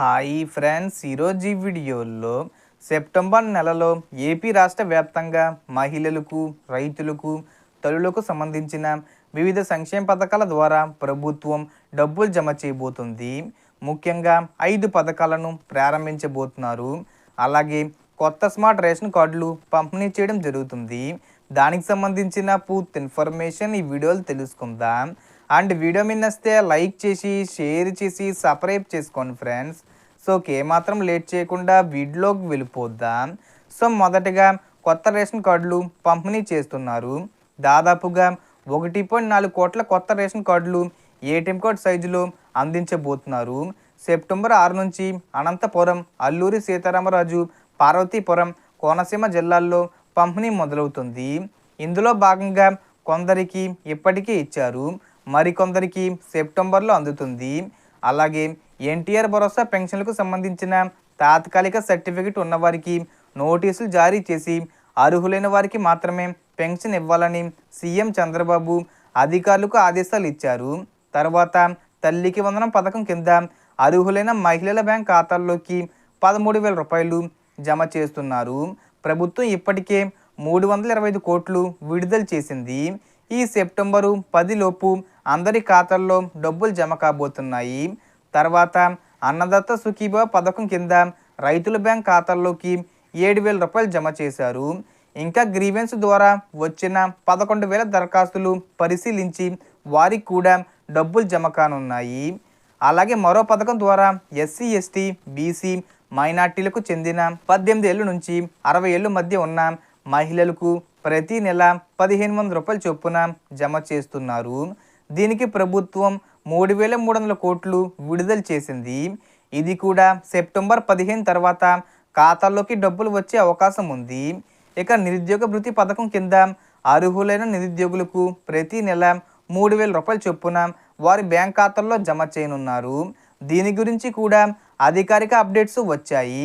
Hi friends ఈరోజు ఈ వీడియోలో సెప్టెంబర్ నెలలో ఏపీ రాష్ట్ర వ్యాప్తంగా మహిళలకు రైతులకు తల్లులకు సంబంధించిన వివిధ సంక్షేమ పథకాల ద్వారా ప్రభుత్వం డబ్బులు జమ చేయబోతుంది. ముఖ్యంగా ఐదు పథకాలను ప్రారంభించబోతున్నారు. అలాగే కొత్త స్మార్ట్ రేషన్ కార్డులు పంపిణీ చేయడం జరుగుతుంది. దానికి సంబంధించిన పూర్తి ఇన్ఫర్మేషన్ ఈ వీడియోలో తెలుసుకుందాం. అండ్ వీడియో మీద నచ్చితే లైక్ చేసి షేర్ చేసి సబ్స్క్రైబ్ చేసుకోండి ఫ్రెండ్స్. సో ఏమాత్రం లేట్ చేయకుండా వీడిలోకి వెళ్ళిపోద్దాం? సో మొదటగా కొత్త రేషన్ కార్డులు పంపిణీ చేస్తున్నారు. దాదాపుగా ఒకటి పాయింట్ నాలుగు కోట్ల కొత్త రేషన్ కార్డులు ఏటీఎం కార్డ్ సైజులో అందించబోతున్నారు. సెప్టెంబర్ ఆరు నుంచి అనంతపురం అల్లూరి సీతారామరాజు పార్వతీపురం కోనసీమ జిల్లాల్లో పంపిణీ మొదలవుతుంది. ఇందులో భాగంగా కొందరికి ఇప్పటికే ఇచ్చారు. మరికొందరికి సెప్టెంబర్లో అందుతుంది. అలాగే ఎన్టీఆర్ భరోసా పెన్షన్లకు సంబంధించిన తాత్కాలిక సర్టిఫికెట్ ఉన్నవారికి నోటీసులు జారీ చేసి అర్హులైన వారికి మాత్రమే పెన్షన్ ఇవ్వాలని సీఎం చంద్రబాబు అధికారులకు ఆదేశాలు ఇచ్చారు. తర్వాత తల్లికి వందనం పథకం కింద అర్హులైన మహిళల బ్యాంక్ ఖాతాల్లోకి పదమూడు వేల రూపాయలు జమ చేస్తున్నారు. ప్రభుత్వం ఇప్పటికే మూడు వందల ఇరవై ఐదు కోట్లు విడుదల చేసింది. ఈ సెప్టెంబరు పదిలోపు అందరి ఖాతాల్లో డబ్బులు జమ కాబోతున్నాయి. తర్వాత అన్నదత్త సుఖీభా పథకం కింద రైతుల బ్యాంక్ ఖాతాల్లోకి ఏడు వేల రూపాయలు జమ చేశారు. ఇంకా గ్రీవెన్స్ ద్వారా వచ్చిన పదకొండు వేల దరఖాస్తులు పరిశీలించి వారికి కూడా డబ్బులు జమ కానున్నాయి. అలాగే మరో పథకం ద్వారా ఎస్సీ ఎస్టీ బీసీ మైనార్టీలకు చెందిన పద్దెనిమిది ఏళ్ళ నుంచి అరవై ఏళ్ళు మధ్య ఉన్న మహిళలకు ప్రతి నెల పదిహేను వందల రూపాయల చొప్పున జమ చేస్తున్నారు. దీనికి ప్రభుత్వం మూడు వేల మూడు వందల కోట్లు విడుదల చేసింది. ఇది కూడా సెప్టెంబర్ పదిహేను తర్వాత ఖాతాల్లోకి డబ్బులు వచ్చే అవకాశం ఉంది. ఇక నిరుద్యోగ భృతి పథకం కింద అర్హులైన నిరుద్యోగులకు ప్రతి నెల మూడు వేల రూపాయల చొప్పున వారి బ్యాంక్ ఖాతాల్లో జమ చేయనున్నారు. దీని గురించి కూడా అధికారిక అప్డేట్స్ వచ్చాయి.